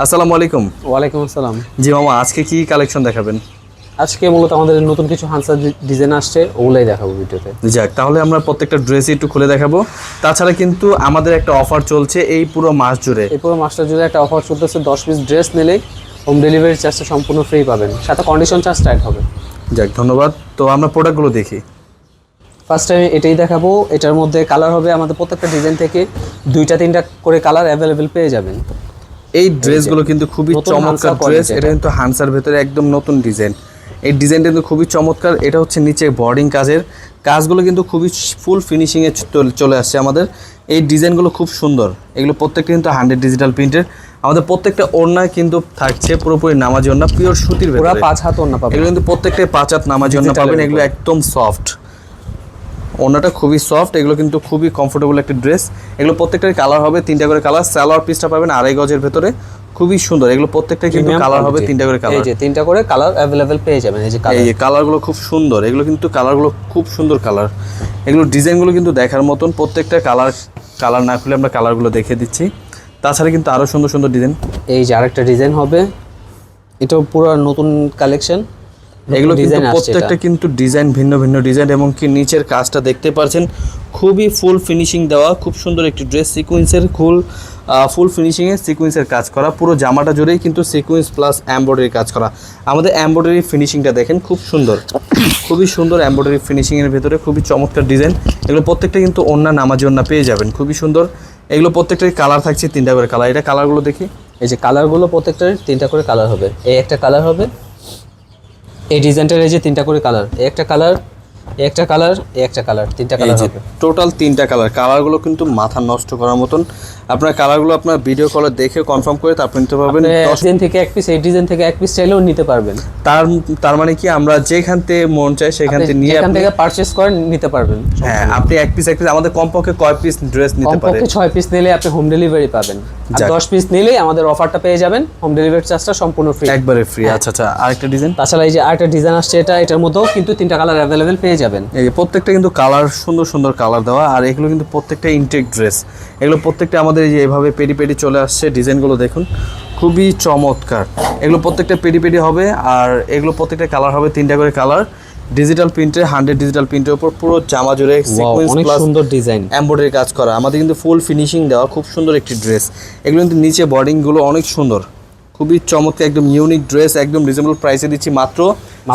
আসসালামু আলাইকুম। ওয়ালাইকুম আসসালাম। জি মামা আজকে কি কালেকশন দেখাবেন? আজকে মূলত আমাদের নতুন কিছু হান্সার ডিজাইন আসছে ওগুলাই দেখাবো ভিডিওতে। যাক তাহলে আমরা প্রত্যেকটা ড্রেসই একটু খুলে দেখাবো। তাছাড়া কিন্তু আমাদের একটা অফার চলছে এই পুরো মাস জুড়ে। এই পুরো মাস্টার জুড়ে একটা অফার চলতেছে দশ পিস ড্রেস নিলেই হোম ডেলিভারি চার্জটা সম্পূর্ণ ফ্রি পাবেন। সাথে কন্ডিশন চার্জ টাইট হবে। যাক ধন্যবাদ। তো আমরা প্রোডাক্টগুলো দেখি। ফার্স্ট টাইম এটাই দেখাবো এটার মধ্যে কালার হবে আমাদের প্রত্যেকটা ডিজাইন থেকে দুইটা তিনটা করে কালার অ্যাভেলেবেল পেয়ে যাবেন। এই ড্রেসগুলো কিন্তু খুবই চমৎকার ড্রেস। এটা কিন্তু হানসার ভেতরে একদম নতুন ডিজাইন। এই ডিজাইনটা কিন্তু খুবই চমৎকার। এটা হচ্ছে নিচে বর্ডিং কাজের। কাজগুলো কিন্তু খুবই ফুল ফিনিশিংয়ে চলে আসছে আমাদের। এই ডিজাইনগুলো খুব সুন্দর। এগুলো প্রত্যেকটা কিন্তু হান্ড্রেড ডিজিটাল প্রিন্টের আমাদের প্রত্যেকটা ওড়না কিন্তু থাকছে পুরোপুরি নামাজি ওড়না পিওর সুতির ভেতরে। পাঁচ হাত অন্য পাবেন। এগুলো কিন্তু প্রত্যেকটাই পাঁচ হাত নামাজি ওড়না পাবেন। এগুলো একদম সফট ওড়নাটা খুবই সফট এগুলো কিন্তু খুবই কমফোর্টেবল একটা ড্রেস এগুলো প্রত্যেকটাই কালার হবে তিনটা করে কালার সালোয়ার পিসটা পাবেন আড়াই গজের ভেতরে। খুবই সুন্দর এগুলো প্রত্যেকটা কিন্তু কালার হবে। তিনটা করে কালার এই যে তিনটা করে কালার অ্যাভেলেবেল পেয়ে যাবেন এই যে এই কালার যে কালারগুলো খুব সুন্দর এগুলো কিন্তু কালারগুলো খুব সুন্দর কালার এগুলো ডিজাইনগুলো কিন্তু দেখার মতন প্রত্যেকটা কালার কালার না খুলে আমরা কালারগুলো দেখে দিচ্ছি। তাছাড়া কিন্তু আরও সুন্দর সুন্দর ডিজাইন এই যে আরেকটা ডিজাইন হবে এটাও পুরো নতুন কালেকশন এগুলো কিন্তু প্রত্যেকটা কিন্তু ডিজাইন ভিন্ন ভিন্ন ডিজাইন এবং কি নিচের কাজটা দেখতে পাচ্ছেন খুবই ফুল ফিনিশিং দেওয়া খুব সুন্দর একটি ড্রেস সিকুয়েন্সের ফুল ফুল ফিনিশিংয়ে সিকুয়েন্সের কাজ করা পুরো জামাটা জুড়েই কিন্তু সিকুয়েন্স প্লাস এমব্রয়ডারি কাজ করা। আমাদের এমব্রয়ডারি ফিনিশিংটা দেখেন খুব সুন্দর। খুবই সুন্দর এমব্রয়ডারি ফিনিশিংয়ের ভেতরে খুবই চমৎকার ডিজাইন এগুলো প্রত্যেকটা কিন্তু অন্য নামাজি অন্য পেয়ে যাবেন খুবই সুন্দর। এগুলো প্রত্যেকটাই কালার থাকছে তিনটা করে কালার এটা কালারগুলো দেখি। এই যে কালারগুলো প্রত্যেকটার তিনটা করে কালার হবে। এই একটা কালার হবে এই ডিজাইনটার এই যে তিনটা করে কালার একটা কালার একটা কালার একটা কালার তিনটা কালার হবে। টোটাল তিনটা কালার কালারগুলো কিন্তু মাথা নষ্ট করার মতন। আপনার কালারগুলো আপনার ভিডিও কলে দেখে কনফার্ম করে তারপর নিতে পারবেন। ডিজাইন থেকে এক পিস এই ডিজাইন থেকে এক পিস চাইলেও নিতে পারবেন। তার তার মানে কি আমরা যেখান থেকে মন চাই সেখান থেকে নিয়ে এখান আপনি থেকে পারচেজ করেন নিতে পারবেন। হ্যাঁ আপনি এক পিস এক পিস আমাদের কমপক্ষে কয় পিস ড্রেস নিতে পারে? কমপক্ষে ছয় পিস নিলে আপনি হোম ডেলিভারি পাবেন। আর। দশ পিস নিলেই আমাদের অফারটা পেয়ে যাবেন। হোম ডেলিভারি চার্জটা সম্পূর্ণ ফ্রি একবারে ফ্রি আচ্ছা আচ্ছা আরেকটা ডিজাইন তাছাড়া এই যে আরেকটা ডিজাইন আসছে এটা এটার মধ্যেও কিন্তু তিনটা কালার অ্যাভেলেবেল পেয়ে যাবেন? এই প্রত্যেকটা কিন্তু কালার সুন্দর সুন্দর কালার দেওয়া আর এগুলো কিন্তু প্রত্যেকটা ইনটেক ড্রেস এগুলো প্রত্যেকটা আমাদের এই যে এভাবে পেডি পেডি চলে আসছে ডিজাইনগুলো দেখুন। খুবই চমৎকার। এগুলো প্রত্যেকটা পেডি পেডি হবে আর এগুলো প্রত্যেকটা কালার হবে তিনটা করে কালার। ডিজিটাল প্রিন্টে হান্ড্রেড ডিজিটাল প্রিন্টের উপর পুরো জামা জুড়ে সিকোয়েন্স অনেক প্লাস সুন্দর ডিজাইন এমব্রয়ডারি কাজ করা। আমাদের কিন্তু ফুল ফিনিশিং দেওয়া খুব সুন্দর একটি ড্রেস এগুলো কিন্তু নিচে বর্ডিংগুলো অনেক সুন্দর। খুবই চমৎকার একদম ইউনিক ড্রেস একদম রিজনেবল প্রাইসে দিচ্ছি মাত্র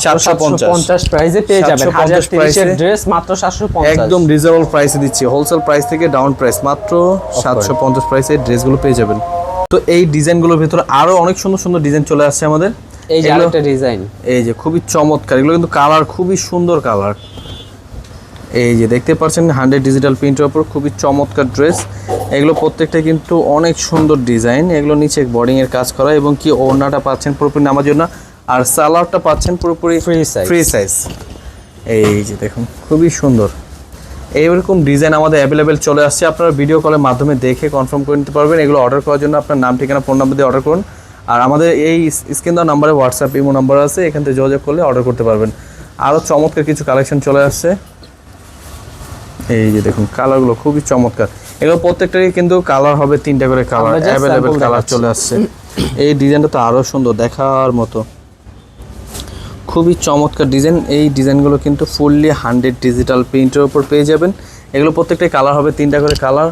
সাতশো পঞ্চাশ। পঞ্চাশ প্রাইসে পেয়ে যাবেন। 750 হাজার তিরিশের price-এ ড্রেস মাত্র সাতশো পঞ্চাশ। একদম রিজনেবল প্রাইসে দিচ্ছি। হোলসেল প্রাইস থেকে ডাউন প্রাইস মাত্র সাতশো পঞ্চাশ প্রাইসে ড্রেসগুলো পেয়ে যাবেন। তো এই ডিজাইনগুলোর ভিতরে আরও অনেক সুন্দর সুন্দর ডিজাইন চলে আসছে আমাদের। এই যে ডিজাইন এই যে খুবই চমৎকার। এগুলো কিন্তু কালার খুবই সুন্দর কালার এই যে দেখতে পাচ্ছেন হান্ড্রেড ডিজিটাল প্রিন্টের ওপর খুবই চমৎকার ড্রেস এগুলো প্রত্যেকটা কিন্তু অনেক সুন্দর ডিজাইন এগুলো নিচে বোর্ডিং এর কাজ করা এবং কি ওড়নাটা পাচ্ছেন পুরোপুরি নামার জন্য আর সালোয়ারটা পাচ্ছেন পুরোপুরি Free size। ফ্রি সাইজ এই যে দেখুন খুবই সুন্দর। এইরকম ডিজাইন আমাদের অ্যাভেলেবেল চলে আসছে। আপনারা ভিডিও কলের মাধ্যমে দেখে কনফার্ম করে নিতে পারবেন। এগুলো অর্ডার করার জন্য আপনার নাম ঠিকানা ফোন নাম্বার দিয়ে অর্ডার করুন। আর আমাদের এই স্ক্রিন দেওয়া নাম্বারে হোয়াটসঅ্যাপ ইমো নাম্বার আছে। এখান থেকে যোগাযোগ করলে অর্ডার করতে পারবেন। আরও চমৎকার কিছু কালেকশন চলে আসছে। এই যে দেখুন কালারগুলো খুবই চমৎকার। এগুলো প্রত্যেকটারই কিন্তু কালার হবে তিনটা করে কালার অ্যাভেলেবেল কালার চলে আসছে। এই ডিজাইনটা তো আরও সুন্দর দেখার মতো। খুবই চমৎকার ডিজাইন। এই ডিজাইনগুলো কিন্তু ফুললি হান্ড্রেড ডিজিটাল প্রিন্টের উপর পেয়ে যাবেন। এগুলো প্রত্যেকটাই কালার হবে তিনটা করে কালার।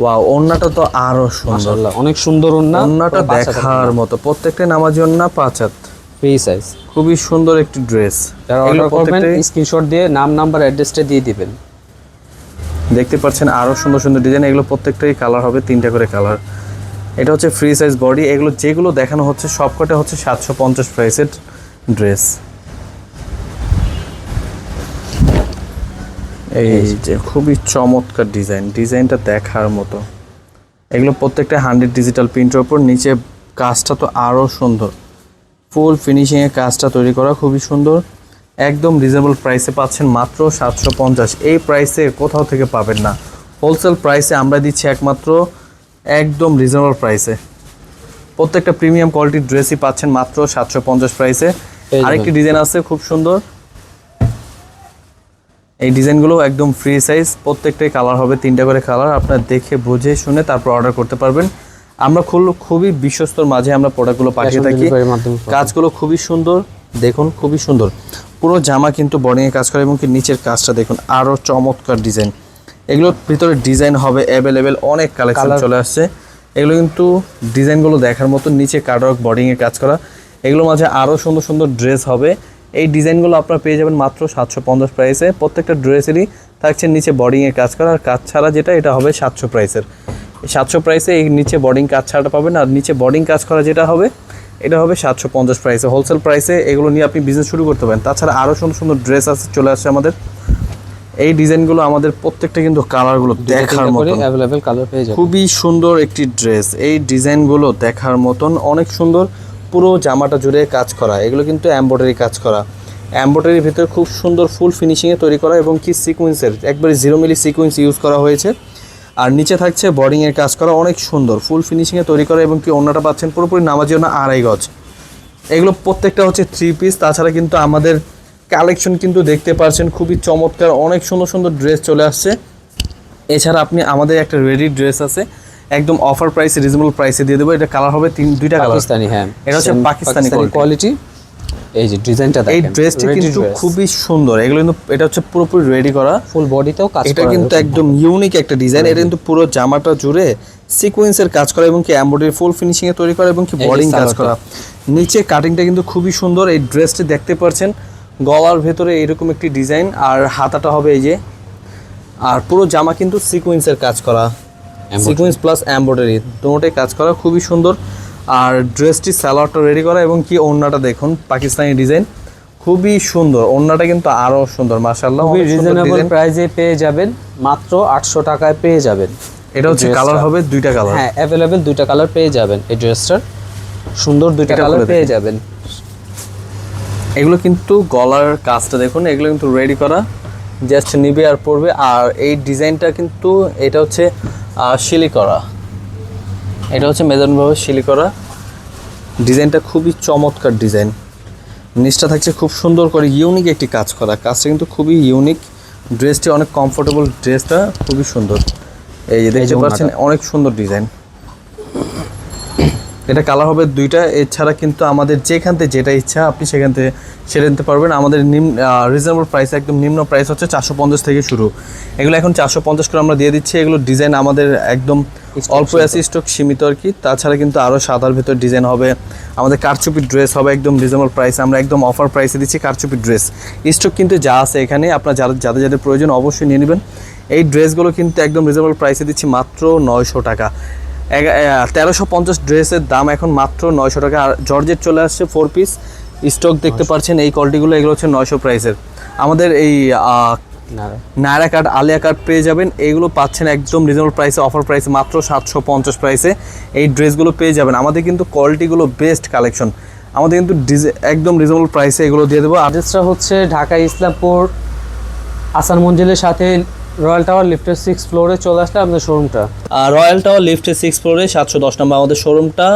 ওয়া ওড়নাটা তো আরও সুন্দর। অনেক সুন্দর ওন্না ওড়নাটা দেখার মতো। প্রত্যেকটা নামাজ ওড়না পাঁচ হাত। ফ্রি সাইজ খুবই সুন্দর একটি ড্রেস যারা এগুলো অর্ডার করবেন স্ক্রিনশট দিয়ে নাম নাম্বার অ্যাড্রেসটা দিয়ে দিবেন। দেখতে পাচ্ছেন আরও সুন্দর সুন্দর ডিজাইন এগুলো প্রত্যেকটাই কালার হবে তিনটা করে কালার এটা হচ্ছে ফ্রি সাইজ বডি এগুলো যেগুলো দেখানো হচ্ছে সবকটা হচ্ছে সাতশো পঞ্চাশ প্রাইসের ড্রেস এই যে খুবই চমৎকার ডিজাইন ডিজাইনটা দেখার মতো। এগুলো প্রত্যেকটা হান্ড্রেড ডিজিটাল প্রিন্টের ওপর নিচে কাজটা তো আরও সুন্দর। ফুল ফিনিশিংয়ে কাজটা তৈরি করা খুবই সুন্দর। একদম রিজনেবল প্রাইসে পাচ্ছেন মাত্র সাতশো পঞ্চাশ। এই প্রাইসে কোথাও থেকে পাবেন না। হোলসেল প্রাইসে আমরা দিচ্ছি একমাত্র একদম রিজনেবল প্রাইসে প্রত্যেকটা প্রিমিয়াম কোয়ালিটির ড্রেসই পাচ্ছেন মাত্র সাতশো পঞ্চাশ প্রাইসে আরেকটি ডিজাইন আছে খুব সুন্দর। এই ডিজাইনগুলো একদম ফ্রি সাইজ প্রত্যেকটাই কালার হবে তিনটা করে কালার আপনার দেখে বুঝে শুনে তারপর অর্ডার করতে পারবেন। আমরা খুব- খুবই বিশ্বস্তর মাঝে আমরা প্রোডাক্টগুলো পাঠিয়ে থাকি। কাজগুলো খুবই সুন্দর। দেখুন খুবই সুন্দর। পুরো জামা কিন্তু বডিংয়ে কাজ করে এবং কি নিচের কাজটা দেখুন আরও চমৎকার ডিজাইন। এগুলোর ভিতরে ডিজাইন হবে অ্যাভেলেবেল অনেক কালেকশন চলে আসছে। এগুলো কিন্তু ডিজাইনগুলো দেখার মতো নিচে কাটওয়ার্ক বডিংয়ে কাজ করা। এগুলোর মাঝে আরও সুন্দর সুন্দর ড্রেস হবে। এই ডিজাইনগুলো আপনারা পেয়ে যাবেন মাত্র সাতশো পঞ্চাশ প্রাইসে প্রত্যেকটা ড্রেসেরই থাকছে নিচে বডিংয়ে কাজ করা। আর কাজ ছাড়া যেটা এটা হবে সাতশো প্রাইসের সাতশো প্রাইসে এই নিচে বডিং কাজ ছাড়াটা পাবেন। আর নিচে বডিং কাজ করা যেটা হবে এটা হবে সাতশো পঞ্চাশ প্রাইসে হোলসেল প্রাইসে এগুলো নিয়ে আপনি বিজনেস শুরু করতে পারেন। তাছাড়া আরও সুন্দর সুন্দর ড্রেস আছে চলে আসছে আমাদের। এই ডিজাইনগুলো আমাদের প্রত্যেকটা কিন্তু কালারগুলো দেখার মতো অ্যাভেলেবেল কালার পেয়ে যাবেন। খুবই সুন্দর একটি ড্রেস এই ডিজাইনগুলো দেখার মতন অনেক সুন্দর। পুরো জামাটা জুড়ে কাজ করা। এগুলো কিন্তু এমব্রয়ডারি কাজ করা। এমব্রয়ডারির ভিতরে খুব সুন্দর ফুল ফিনিশিংয়ে তৈরি করা এবং কি সিকুয়েন্সের একবারে জিরো মিলি সিকুয়েন্স ইউজ করা হয়েছে। আর নিচে থাকছে বডিংয়ের কাজ করা অনেক সুন্দর ফুল ফিনিশিংয়ে তৈরি করা এবং কি অন্যটা পাচ্ছেন পুরোপুরি নামাজি না আড়াই গজ। এগুলো প্রত্যেকটা হচ্ছে থ্রি পিস তাছাড়া কিন্তু আমাদের কালেকশন কিন্তু দেখতে পাচ্ছেন খুবই চমৎকার অনেক সুন্দর সুন্দর ড্রেস চলে আসছে। এছাড়া আপনি আমাদের একটা রেডি ড্রেস আছে একদম অফার প্রাইসে রিজনেবল প্রাইসে দিয়ে দেবো এটা কালার হবে তিন দুইটা কালার পাকিস্তানি হ্যাঁ। এটা হচ্ছে পাকিস্তানি কোয়ালিটি এই যে ডিজাইনটা এই দেখেন ড্রেসটি কিন্তু খুবই সুন্দর। এগুলো কিন্তু এটা হচ্ছে পুরোপুরি রেডি করা। ফুল বডিতেও কাজ এটা কিন্তু একদম ইউনিক একটা ডিজাইন এটা কিন্তু পুরো জামাটা জুড়ে সিকোয়েন্সের কাজ করা এবং কি এমব্রয়ডারি ফুল ফিনিশিং এ তৈরি করা এবং কি এই বডিং কাজ করা। নিচে কাটিংটা কিন্তু খুবই সুন্দর। এই ড্রেসটি দেখতে পাচ্ছেন গলার ভেতরে এরকম একটি ডিজাইন আর হাতাটা হবে এই যে আর পুরো জামা কিন্তু সিকোয়েন্সের কাজ করা। সিকোয়েন্স প্লাস এমব্রয়ডারি দুটোটাই কাজ করা। খুবই সুন্দর। আর ড্রেসটি স্যালোয়ারটা রেডি করা এবং কি ওড়নাটা দেখুন পাকিস্তানি ডিজাইন খুবই সুন্দর ওড়নাটা কিন্তু আরও সুন্দর মাশাআল্লাহ খুবই রিজনেবল প্রাইসে পেয়ে যাবেন মাত্র আটশো টাকায় পেয়ে যাবেন এটা হচ্ছে কালার হবে দুইটা কালার হ্যাঁ অ্যাভেলেবেল দুইটা কালার পেয়ে যাবেন এই ড্রেসটার সুন্দর দুইটা কালার পেয়ে যাবেন। এগুলো কিন্তু গলার কাজটা দেখুন এগুলো কিন্তু রেডি করা জাস্ট নিবে আর পরবে। আর এই ডিজাইনটা কিন্তু এটা হচ্ছে শিলি করা এটা হচ্ছে মেজারভাবে শিলি করা। ডিজাইনটা খুবই চমৎকার ডিজাইন। নিচটা থাকছে খুব সুন্দর করে ইউনিক একটি কাজ করা। কাজটা কিন্তু খুবই ইউনিক। ড্রেসটি অনেক কমফোর্টেবল ড্রেসটা খুবই সুন্দর। এই যে দেখতে পাচ্ছেন অনেক সুন্দর ডিজাইন। এটা কালার হবে দুইটা এছাড়া কিন্তু আমাদের যেখান থেকে যেটা ইচ্ছা আপনি সেখান থেকে সেরে নিতে পারবেন। আমাদের নিম্ন রিজনেবল প্রাইস একদম নিম্ন প্রাইস হচ্ছে চারশো পঞ্চাশ থেকে শুরু। এগুলো এখন চারশো পঞ্চাশ করে আমরা দিয়ে দিচ্ছি। এগুলো ডিজাইন আমাদের একদম অল্প আছে স্টক সীমিত আর কি। তাছাড়া কিন্তু আরও সাদার ভেতর ডিজাইন হবে। আমাদের কারচুপি ড্রেস হবে একদম রিজনেবল প্রাইস আমরা একদম অফার প্রাইসে দিচ্ছি কারচুপি ড্রেস স্টক কিন্তু যা আছে এখানে আপনার যাদের যাদের যাদের প্রয়োজন অবশ্যই নিয়ে নেবেন। এই ড্রেসগুলো কিন্তু একদম রিজনেবল প্রাইসে দিচ্ছি মাত্র নয়শো টাকা। তেরোশো পঞ্চাশ ড্রেসের দাম এখন মাত্র নয়শো টাকা। আর জর্জেট চলে আসছে ফোর পিস স্টক দেখতে পাচ্ছেন এই কোয়ালিটিগুলো এগুলো হচ্ছে নয়শো প্রাইসের আমাদের এই নায়রা কার্ড আলিয়া কার্ড পেয়ে যাবেন। এইগুলো পাচ্ছেন একদম রিজনেবল প্রাইসে অফার প্রাইসে মাত্র সাতশো পঞ্চাশ প্রাইসে এই ড্রেসগুলো পেয়ে যাবেন। আমাদের কিন্তু কোয়ালিটিগুলো বেস্ট কালেকশন আমাদের কিন্তু ডিজে একদম রিজনেবল প্রাইসে এগুলো দিয়ে দেবো। আর অ্যাড্রেসটা হচ্ছে ঢাকা ইসলামপুর আসান মঞ্জিলের সাথে রয়্যাল টাওয়ার লিফটের সিক্স ফ্লোরে চলে আসলে আমাদের শোরুমটা রয়্যাল টাওয়ার লিফটের সিক্স ফ্লোরে সাতশো দশ নম্বর আমাদের শোরুমটা